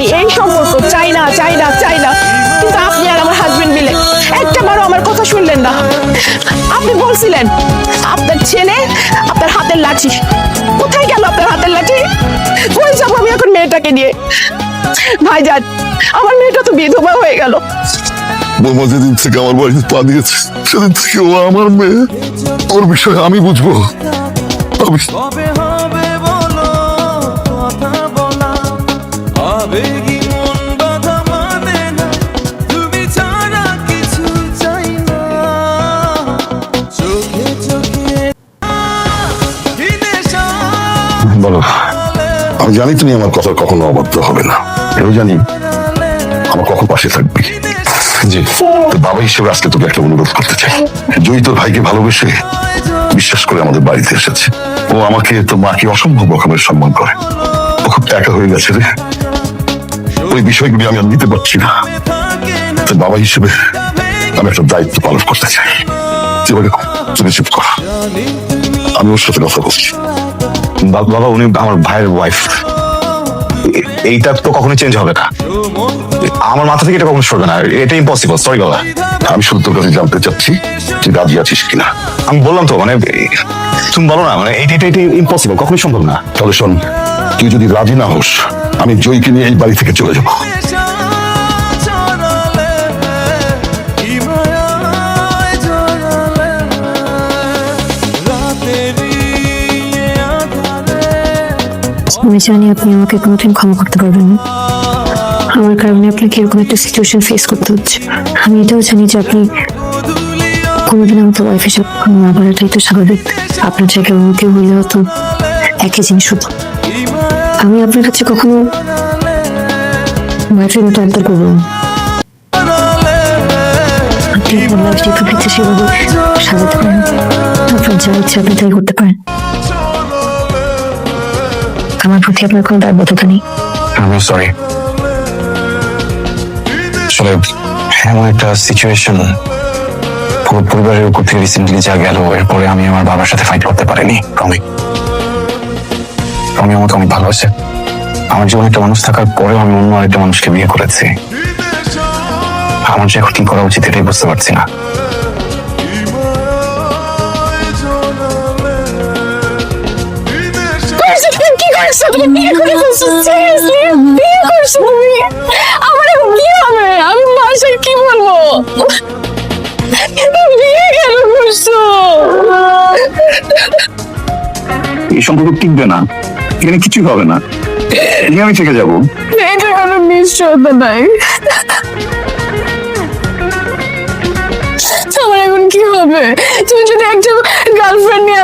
আমি এই সম্পর্ক চাই না চাই না চাই না। কিন্তু আপনি আর আমার হাজবেন্ড মিলে একটা বারো আমার কথা শুনলেন না। আপনি বলছিলেন আপনার ছেলে আপনার হাতের লাঠি। কোথায় গেল আপনার হাতের লাঠি? কই যাব আমি এখন মেয়েটাকে নিয়ে। ভাই যান আমার মেয়েটা তো বিধবা হয়ে গেল। বোমা যেদিন থেকে আমার বাড়িতে পা দিয়েছে সেদিন থেকে ও আমার মেয়ে। ওর বিষয়ে আমি বুঝব। আমি বলো। আমি জানি তুমি আমার কথা কখনো অবাধ্য হবে না। এও জানি আমার কখন পাশে থাকবি। জি। বাবা হিসেবে আজকে তোকে একটা অনুরোধ করতে চাই। জয়ী তোর ভাইকে ভালোবেসে বিশ্বাস করে আমাদের বাড়িতে এসেছে। ও আমাকে তো মাকে অসম্ভব রকমের সম্মান করে। ও খুব একা হয়ে গেছে রে। ওই বিষয়গুলি আমি আর নিতে পারছি না। থাকে না তো বাবা হিসেবে আমি একটা দায়িত্ব পালন করতে চাই। তুমি চুপ কর। আমি ওর সাথে কথা বলছি। বাবা, উনি আমার ভাইয়ের ওয়াইফ এইটা তো কখনো চেঞ্জ হবে না। আমার মাথা থেকে এটা কখনো সরবে না। এটা ইম্পসিবল সরি বাবা। আমি শুধু তোর কাছে জানতে চাচ্ছি তুই রাজি আছিস কিনা। আমি বললাম তো মানে তুমি বলো না মানে এটা এটা ইম্পসিবল কখনোই সম্ভব না। তাহলে শোন, তুই যদি রাজি না হোস, আমি জয়কে নিয়ে এই বাড়ি থেকে চলে যাব। আমি জানি আপনি আমাকে কোনোদিন ক্ষমা করতে পারবেন না। আমার কারণে আপনাকে এরকম একটা সিচুয়েশন ফেস করতে হচ্ছে? আমি এটাও জানি যে আপনি কোনোদিন আমাকে ওয়াইফ হিসেবে না করাটাই তো স্বাভাবিক। আপনার জায়গায় অন্য কেউ হলেও তো একই জিনিস হতো। আমি আপনার কাছে কখনো ওয়াইফের মতো আবদার করব না। আপনি আপনার লাইফ সেভাবে সাজাতে পারেন। আপনার যা ইচ্ছে আপনি তাই করতে পারেন। আমার প্রতি আপনার কোনো দায়বদ্ধতা নেই। আমি সরি আসলে এমন একটা সিচুয়েশন পুরো পরিবারের উপর থেকে রিসেন্টলি যা গেল, এরপরে আমি আমার বাবার সাথে ফাইট করতে পারিনি রমি রমি আমাকে অনেক ভালোবাসে। আমার জীবনে একটা মানুষ থাকার পরেও আমি অন্য আরেকটা মানুষকে বিয়ে করেছি। আমার যে এখন কি করা উচিত এটাই বুঝতে পারছি না। করেছ তুমি বিয়ে করে ফেলছো? সিরিয়াসলি বিয়ে করছ তুমি? আমার এখন কি হবে। আমি বাসায় কি বলব? বিয়ে কেন করছ? এই সম্পর্ক টিকবে না। এখানে কিছুই হবে না। এখানে আমি থেকে যাব। এটা কোনো নিশ্চয়তা নাই। আমার এখন কি হবে? তুমি যদি একটা গার্লফ্রেন্ড নিয়ে